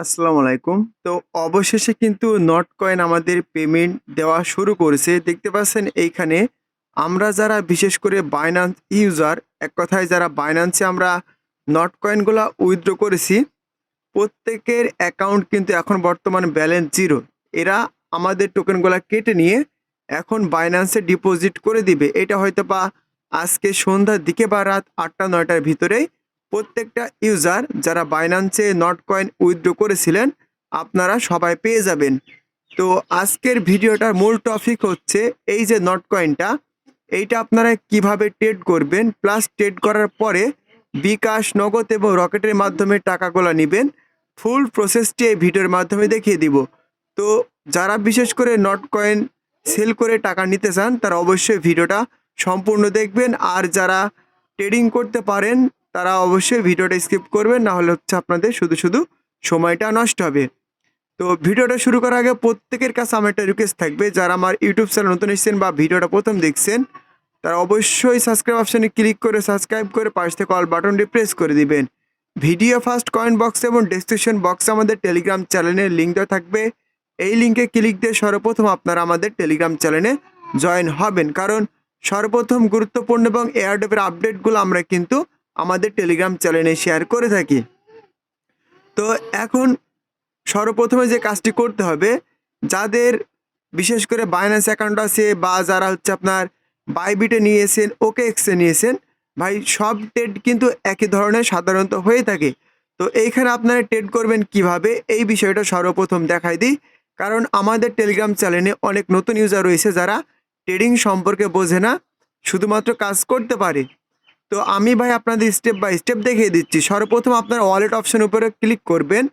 আসসালামু আলাইকুম। তো অবশেষে কিন্তু নট কয়েন আমাদের পেমেন্ট দেওয়া শুরু করেছে। দেখতে পাচ্ছেন এইখানে আমরা যারা বিশেষ করে বাইনান্স ইউজার এক কথায় যারা বাইনান্সে আমরা নট কয়েনগুলো উইথড্র করেছি, প্রত্যেকের অ্যাকাউন্ট কিন্তু এখন বর্তমান ব্যালেন্স জিরো এরা আমাদের টোকেনগুলো কেটে নিয়ে এখন বাইন্যান্সে ডিপোজিট করে দিবে। এটা হয়তো বা আজকে সন্ধ্যার দিকে বা রাত আটটা, নয়টার ভিতরেই প্রত্যেকটা ইউজার যারা বাইনান্সে নট কয়েন উইথড্র করেছিলেন, আপনারা সবাই পেয়ে যাবেন। তো আজকের ভিডিওটার মূল টপিক হচ্ছে এই যে নট কয়েনটা এইটা আপনারা কীভাবে ট্রেড করবেন প্লাস ট্রেড করার পরে বিকাশ, নগদ এবং রকেটের মাধ্যমে টাকাগুলো নেবেন। ফুল প্রসেসটি এই ভিডিওর মাধ্যমে দেখিয়ে দিব। তো যারা বিশেষ করে নট কয়েন সেল করে টাকা নিতে চান, তারা অবশ্যই ভিডিওটা সম্পূর্ণ দেখবেন। আর যারা ট্রেডিং করতে পারেন তারা অবশ্যই ভিডিওটা স্কিপ করবেন না হলে হচ্ছে আপনাদের শুধু শুধু সময়টা নষ্ট হবে। তো ভিডিওটা শুরু করার আগে প্রত্যেকের কাছে আমার একটা রিকোয়েস্ট থাকবে, যারা আমার ইউটিউব চ্যানেল নতুন এসেছেন বা ভিডিওটা প্রথম দেখছেন, তারা অবশ্যই সাবস্ক্রাইব অপশানে ক্লিক করে সাবস্ক্রাইব করে পাশ থেকে অল বাটনটি প্রেস করে দিবেন। ভিডিও ফার্স্ট কয়েন্ট বক্স এবং ডেসক্রিপশন বক্সে আমাদের টেলিগ্রাম চ্যানেলের লিঙ্ক দেওয়া থাকবে। এই লিঙ্কে ক্লিক দিয়ে সর্বপ্রথম আপনারা আমাদের টেলিগ্রাম চ্যানেলে জয়েন হবেন। কারণ সর্বপ্রথম গুরুত্বপূর্ণ এবং এয়ারডেপের আপডেটগুলো আমরা কিন্তু আমাদের টেলিগ্রাম চ্যানেলে শেয়ার করে থাকি। তো এখন সর্বপ্রথমে যে কাজটি করতে হবে, যাদের বিশেষ করে বাইন্যান্স অ্যাকাউন্ট আছে বা যারা হচ্ছে আপনার বাইবিটে নিয়েছেন ওকে এক্সে নিয়েছেন, ভাই সব ট্রেড কিন্তু একই ধরনের সাধারণত হয়ে থাকে। তো এইখানে আপনারা ট্রেড করবেন কীভাবে, এই বিষয়টা সর্বপ্রথম দেখাই দিই। কারণ আমাদের টেলিগ্রাম চ্যানেলে অনেক নতুন ইউজার রয়েছে যারা ট্রেডিং সম্পর্কে বোঝে না, শুধুমাত্র কাজ করতে পারে। তো আমি ভাই আপনাদের স্টেপ বাই স্টেপ দেখিয়ে দিচ্ছি। সর্বপ্রথম আপনার ওয়ালেট অপশন উপরে ক্লিক করবেন।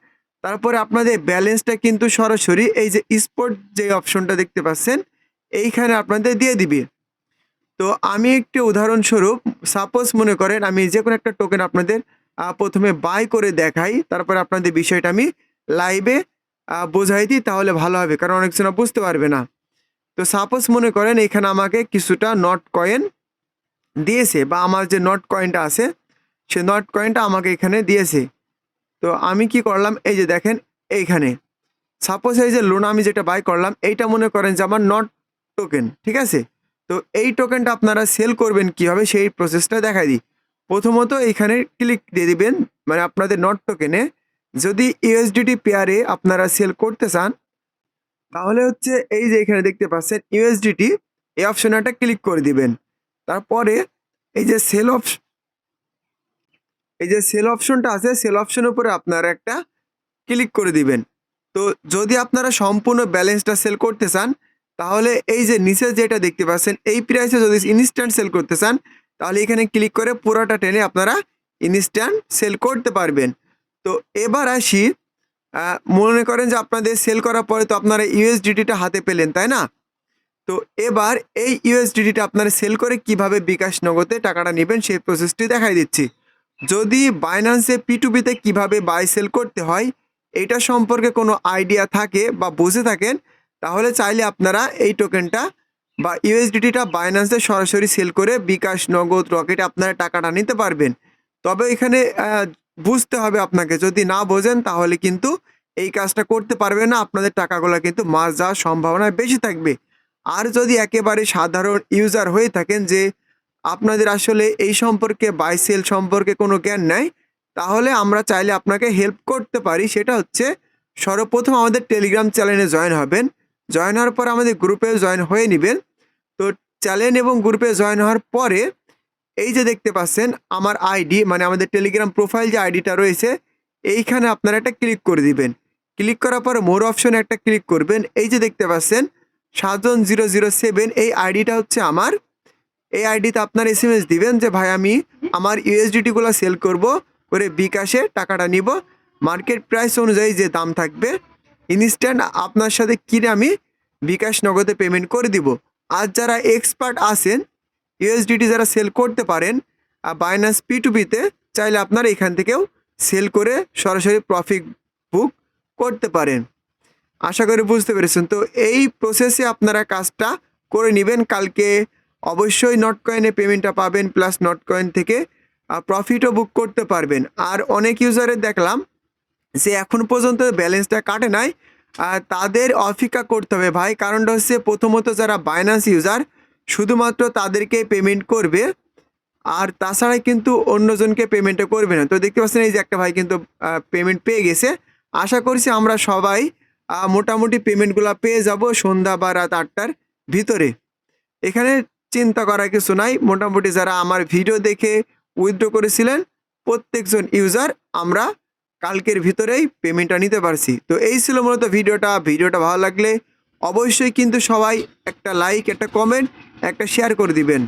তারপরে আপনাদের ব্যালেন্সটা কিন্তু সরাসরি এই যে স্পোর্ট যে অপশনটা দেখতে পাচ্ছেন, এইখানে আপনাদের দিয়ে দিবে। তো আমি একটি উদাহরণস্বরূপ সাপোজ মনে করেন আমি যে কোনো একটা টোকেন আপনাদের প্রথমে বাই করে দেখাই, তারপরে আপনাদের বিষয়টা আমি লাইভে বোঝাই দিই, তাহলে ভালো হবে। কারণ অনেকজনা বুঝতে পারবে না। তো সাপোজ মনে করেন এখানে আমাকে কিছুটা নট কয়েন দিয়েছে বা আমার যে নট কয়েনটা আছে, সে নট কয়েনটা আমাকে এখানে দিয়েছে। তো আমি কি করলাম? এই যে দেখেন, এইখানে। সাপোজ এই যে লোন আমি যেটা বাই করলাম, এইটা মনে করেন যে আমার নট টোকেন ঠিক আছে? তো এই টোকেনটা আপনারা সেল করবেন কীভাবে? সেই প্রসেসটা দেখাই দিই। প্রথমত এইখানে ক্লিক দিয়ে দিবেন মানে আপনাদের নট টোকেনে যদি ইউএসডিটি পেয়ারে আপনারা সেল করতে চান, তাহলে হচ্ছে এই যে এখানে দেখতে পাচ্ছেন ইউএসডিটি এই অপশনে একটা ক্লিক করে দিবেন। তারপরে এই যে সেল অপশ এই যে সেল অপশনটা আছে সেল অপশনের উপরে আপনারা একটা ক্লিক করে দিবেন। তো যদি আপনারা সম্পূর্ণ ব্যালেন্সটা সেল করতে চান, তাহলে এই যে নিচে যেটা দেখতে পাচ্ছেন, এই প্রাইসে যদি ইনস্ট্যান্ট সেল করতে চান, তাহলে এখানে ক্লিক করে পুরোটা টেনে আপনারা ইনস্ট্যান্ট সেল করতে পারবেন। তো এবার আসি মনে করেন যে আপনাদের সেল করার পরে তো আপনারা ইউএসডিটিটা হাতে পেলেন, তাই না? তো এবার এই ইউএসডিটিটা আপনারা সেল করে কীভাবে বিকাশ নগদে টাকাটা নেবেন সেই প্রসেসটি দেখাই দিচ্ছি। যদি বাইন্যান্সে পি টু বিতে কীভাবে বাই সেল করতে হয়, এটা সম্পর্কে কোনো আইডিয়া থাকে বা বুঝে থাকেন, তাহলে চাইলে আপনারা এই টোকেনটা বা ইউএসডিটিটা বাইন্যান্সে সরাসরি সেল করে বিকাশ নগদ রকেটে আপনারা টাকাটা নিতে পারবেন। তবে এখানে বুঝতে হবে আপনাকে, যদি না বোঝেন তাহলে কিন্তু এই কাজটা করতে পারবে না, আপনাদের টাকাগুলো কিন্তু মাস যাওয়ার সম্ভাবনা বেশি থাকবে। আর যদি একেবারে সাধারণ ইউজার হয়ে থাকেন যে আপনাদের আসলে এই সম্পর্কে বাই সেল সম্পর্কে কোনো জ্ঞান নাই, তাহলে আমরা চাইলে আপনাকে হেল্প করতে পারি। সেটা হচ্ছে সর্বপ্রথম আমাদের টেলিগ্রাম চ্যানেলে জয়েন হবেন। জয়েন হওয়ার পর আমাদের গ্রুপে জয়েন হয়ে নেবেন। তো চ্যানেল এবং গ্রুপে জয়েন হওয়ার পরে এই যে দেখতে পাচ্ছেন, আমার আইডি মানে আমাদের টেলিগ্রাম প্রোফাইল যে আইডিটা রয়েছে, এইখানে আপনারা একটা ক্লিক করে দিবেন। ক্লিক করার পর মোর অপশনে একটা ক্লিক করবেন। এই যে দেখতে পাচ্ছেন সাতজন জিরো জিরো সেভেন, এই আইডিটা হচ্ছে আমার। এই আইডিতে আপনার এস এম এস দিবেন যে, ভাই, আমি আমার ইউএসডিটিগুলো সেল করব, করে বিকাশে টাকাটা নিব। মার্কেট প্রাইস অনুযায়ী যে দাম থাকবে ইনস্ট্যান্ট আপনার সাথে কিনে আমি বিকাশ নগদে পেমেন্ট করে দিব। আর যারা এক্সপার্ট আছেন ইউএসডিটি যারা সেল করতে পারেন, আর বাইনান্স পি টু পিতে চাইলে আপনারা এখান থেকেও সেল করে সরাসরি প্রফিট বুক করতে পারেন। আশা করি বুঝতে পেরেছেন। তো এই প্রসেসে আপনারা কাজটা করে নেবেন। কালকে অবশ্যই নট কয়েনে পেমেন্টটা পাবেন প্লাস নট কয়েন থেকে প্রফিটও বুক করতে পারবেন। আর অনেক ইউজারের দেখলাম যে এখন পর্যন্ত ব্যালেন্সটা কাটে নাই। তাদের অপেক্ষা করতে হবে ভাই। কারণটা হচ্ছে প্রথমত যারা বাইন্যান্স ইউজার শুধুমাত্র তাদেরকে পেমেন্ট করবে। আর তাছাড়া কিন্তু অন্যজনকে পেমেন্টটা করবে না। তো দেখতে পাচ্ছেন এই যে একটা ভাই কিন্তু পেমেন্ট পেয়ে গেছে। আশা করছি আমরা সবাই মোটামুটি পেমেন্টগুলো পেয়ে যাব সন্ধ্যা বা রাত আটটার ভিতরে। এখানে চিন্তা করার কিছু নাই। মোটামুটি যারা আমার ভিডিও দেখে উইথড্র করেছিলেন, প্রত্যেকজন ইউজার আমরা কালকের ভিতরেই পেমেন্টটা নিতে পারছি। তো এই ছিল মূলত ভিডিওটা ভিডিওটা ভালো লাগলে অবশ্যই কিন্তু সবাই একটা লাইক একটা কমেন্ট একটা শেয়ার করে দিবেন।